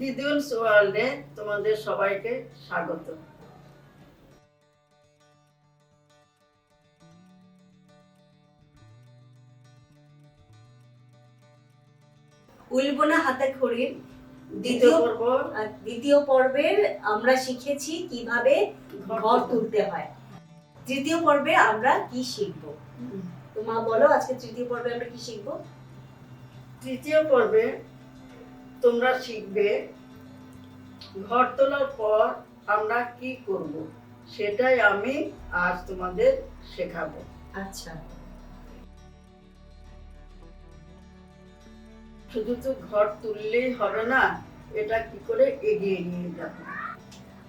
দিদিউলস ওয়ার্ল্ডে তোমাদের সবাইকে স্বাগত। উলবোনা হাতে খড়ির দ্বিতীয় দ্বিতীয় পর্ব। দ্বিতীয় পর্বের আমরা শিখেছি কীভাবে ঘর তুলতে। হয়। তৃতীয় পর্বে আমরা কি শিখব? তো মা বলো আজকে তৃতীয় পর্বে আমরা কি শিখব? তৃতীয় পর্বে তোমরা শিখবে ঘর তোলার পর আমরা কি করব? সেটাই আমি আজ তোমাদের শেখাবো। আচ্ছা। শুধু তো ঘর তুললেই হবে না এটা কি করে এগিয়ে নিয়ে যাব?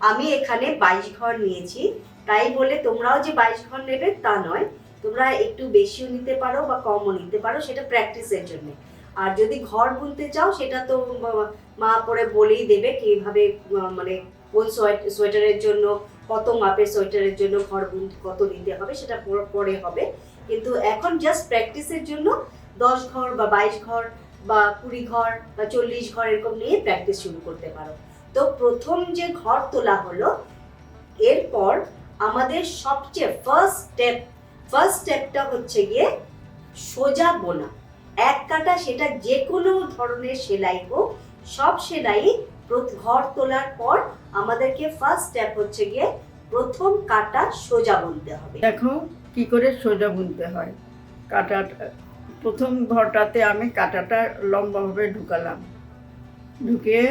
আমি এখানে বাইশ ঘর নিয়েছি তাই বলে তোমরাও যে বাইশ ঘর নেবে তা নয় তোমরা একটু বেশিও নিতে পারো বা কমও নিতে পারো সেটা প্র্যাকটিসের জন্য। আর যদি ঘর বুনতে চাও, সেটা তো মা- পরে বলেই দেবে কীভাবে মানে কোন সোয়েট- সোয়েটারের জন্য, কত মাপের সোয়েটারের জন্য ঘর বুনতে কত নিতে হবে, সেটা পরে হবে। কিন্তু এখন জাস্ট প্র্যাকটিসের জন্য দশ ঘর বা বাইশ ঘর বা কুড়ি ঘর বা চল্লিশ ঘর এরকম নিয়ে প্র্যাকটিস শুরু করতে পারো। তো প্রথম যে ঘর তোলা হলো, এরপর আমাদের সবচেয়ে ফার্স্ট স্টেপ ফার্স্ট স্টেপটা হচ্ছে গিয়ে সোজা বোনা। এক কাটা সেটা যে কোনো ধরনের সেলাই হোক, সব সেলাই ঘর তোলার পর আমাদেরকে ফার্স্ট স্টেপ হচ্ছে গিয়ে প্রথম কাটা সোজা বুনতে হবে। দেখো কি করে সোজা বুনতে হয়। কাটাটা প্রথম ঘরটাতে আমি কাটাটা লম্বাভাবে ঢুকালাম। ঢুকিয়ে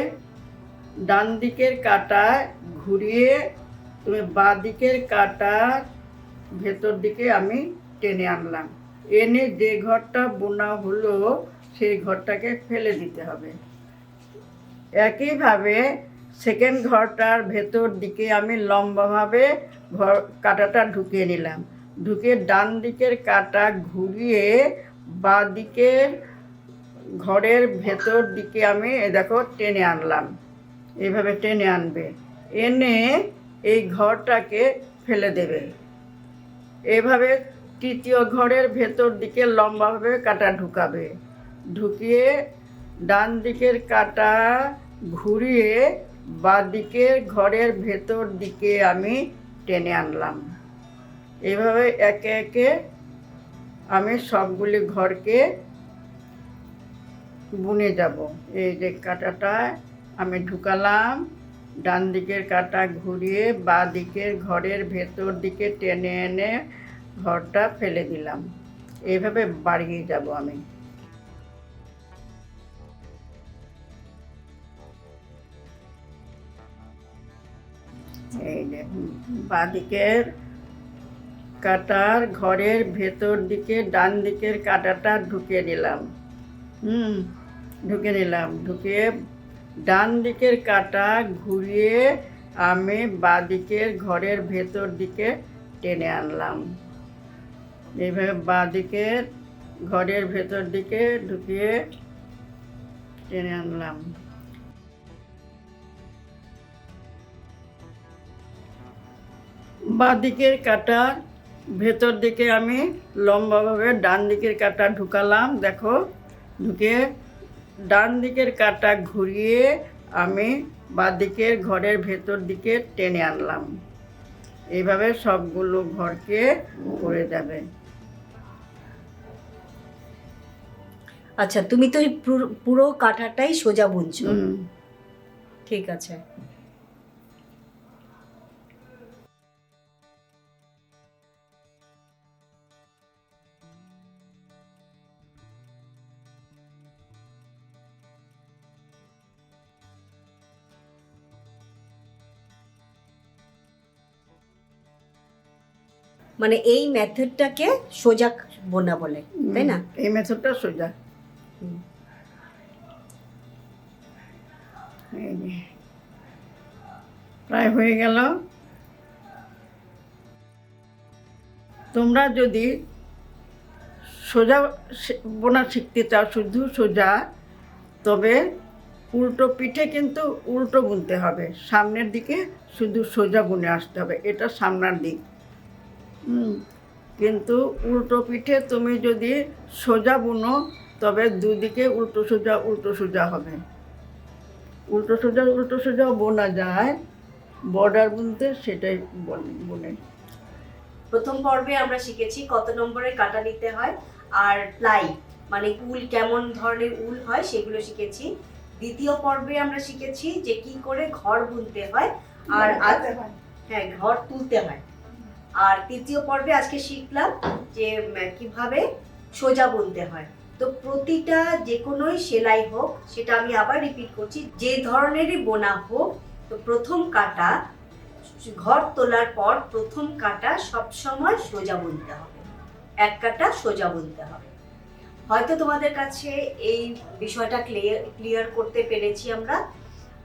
ডান দিকের কাটা ঘুরিয়ে তুমি বাঁ দিকের কাটা ভেতর দিকে আমি টেনে আনলাম। এনে যে ঘরটা বোনা হলো, সেই ঘরটাকে ফেলে দিতে হবে। একইভাবে সেকেন্ড ঘরটার ভেতর দিকে আমি লম্বাভাবে ঘর কাটাটা ঢুকিয়ে নিলাম। ঢুকে ডান দিকের কাটা ঘুরিয়ে বাঁ দিকের ঘরের ভেতর দিকে আমি দেখো টেনে আনলাম। এইভাবে টেনে আনবে। এনে এই ঘরটাকে ফেলে দেবে। এভাবে তৃতীয় ঘরের ভেতর দিকে লম্বাভাবে কাটা ঢুকাবে। ঢুকিয়ে ডান দিকের কাটা ঘুরিয়ে বাঁ দিকের ঘরের ভেতর দিকে আমি টেনে আনলাম। এভাবে একে একে আমি সবগুলি ঘরকে বুনে যাব। এই যে কাটাটা আমি ঢুকালাম, ডান দিকের কাটা ঘুরিয়ে বাঁ দিকের ঘরের ভেতর দিকে টেনে এনে ঘরটা ফেলে দিলাম। এইভাবে বাড়িয়ে যাব আমি। এই যে বাঁ কাটার ঘরের ভেতর দিকে, ডান দিকের কাটাটা ঢুকিয়ে দিলাম হুম, ঢুকে নিলাম। ঢুকে ডান দিকের কাটা ঘুরিয়ে আমি বাঁ দিকের ঘরের ভেতর দিকে টেনে আনলাম। এইভাবে বাঁ দিকের ঘরের ভেতর দিকে ঢুকিয়ে টেনে আনলাম। বাঁ দিকের কাটার ভেতর দিকে আমি লম্বাভাবে ডান দিকের কাটা ঢুকালাম, দেখো। ঢুকে ডান দিকের কাটা ঘুরিয়ে আমি বাঁ দিকের ঘরের ভেতর দিকে টেনে আনলাম। এইভাবে সবগুলো ঘরকে করে যাবে। আচ্ছা তুমি তো পুরো- কাটাটাই সোজা বুনছো। ঠিক আছে। মানে এই মেথডটাকে সোজা বোনা বলে তাই না? এই মেথডটা সোজা। প্রায় হয়ে গেল। তোমরা যদি সোজা বোনা শিখতে চাও, শুধু সোজা, তবে উল্টো পিঠে কিন্তু উল্টো বুনতে হবে। সামনের দিকে শুধু সোজা বুনে আসতে হবে, এটা সামনের দিক। কিন্তু উল্টো পিঠে তুমি যদি সোজা বুনো তবে দুদিকে উল্টো সোজা উল্টো সোজা হবে। উল্টো সোজা উল্টো সোজাও বোনা যায়। বর্ডার বুনতে সেটাই বন- প্রথম পর্বে আমরা শিখেছি কত নম্বরের কাটা নিতে হয় আর প্লাই মানে উল কেমন ধরনের উল হয় সেগুলো শিখেছি। দ্বিতীয় পর্বে আমরা শিখেছি যে কি করে ঘর বুনতে হয় আর হ্যাঁ। ঘর তুলতে হয়। আর তৃতীয় পর্বে আজকে শিখলাম যে কীভাবে সোজা বুনতে হয়। তো প্রতিটা যে কোনোই সেলাই হোক, সেটা আমি আবার রিপিট করছি, যে ধরনেরই বোনা হোক, তো প্রথম কাটা, ঘর তোলার পর প্রথম কাটা সব সময় সোজা বুনতে হবে। এক কাটা সোজা বুনতে হবে। হয়তো তোমাদের কাছে এই বিষয়টা ক্লিয়ার ক্লিয়ার করতে পেরেছি আমরা।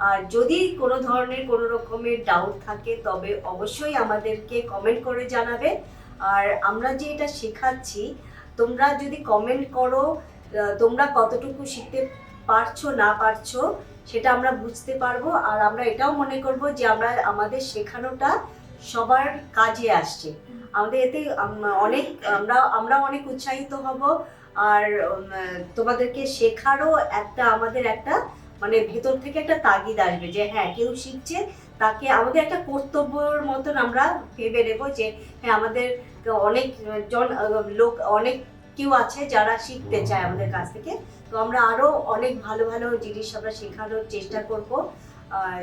আর যদি কোনো ধরনের কোনো রকমের ডাউট থাকে, তবে অবশ্যই আমাদেরকে কমেন্ট করে জানাবে। আর আমরা যে এটা শেখাচ্ছি তোমরা যদি কমেন্ট করো তোমরা কতটুকু শিখতে পারছ, না পারছ, সেটা আমরা বুঝতে পারব। আর আমরা এটাও মনে করব যে আমরা আমাদের শেখানোটা সবার কাজে আসছে। আমাদের এতে অনেক, আমরা আমরা অনেক উৎসাহিত হব। আর তোমাদেরকে শেখারও একটা, আমাদের একটা মানে ভেতর থেকে একটা তাগিদ আসবে যে হ্যাঁ কেউ শিখছে তাকে আমাদের একটা কর্তব্যর মতন আমরা ভেবে নেব যে হ্যাঁ আমাদের অনেক জন, লোক, অনেক কেউ আছে যারা শিখতে চায় আমাদের কাছ থেকে। তো আমরা আরও অনেক ভালো ভালো জিনিস আমরা শেখানোর চেষ্টা করব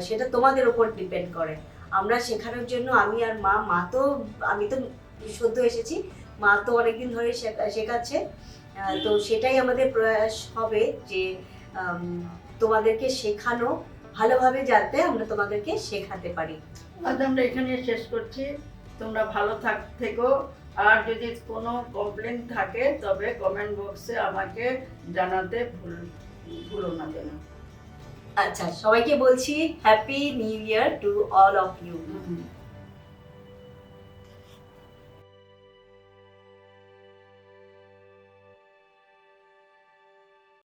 সেটা তোমাদের উপর ডিপেন্ড করে। আমরা শেখানোর জন্য আমি আর মা মা তো, আমি তো সদ্য এসেছি, মা তো অনেকদিন ধরে শেখা- শেখাচ্ছে। তো সেটাই আমাদের প্রয়াস হবে যে তোমাদেরকে শেখানো ভালোভাবে যাতে আমরা তোমাদেরকে শেখাতে পারি। আজ আমরা এখানে শেষ করছি। তোমরা ভালো থাক থেকো। আর যদি কোনো কমপ্লেন থাকে তবে কমেন্ট বক্সে আমাকে জানাতে ভুল ভুলো না যেন। আচ্ছা সবাইকে বলছি happy new year to all of you.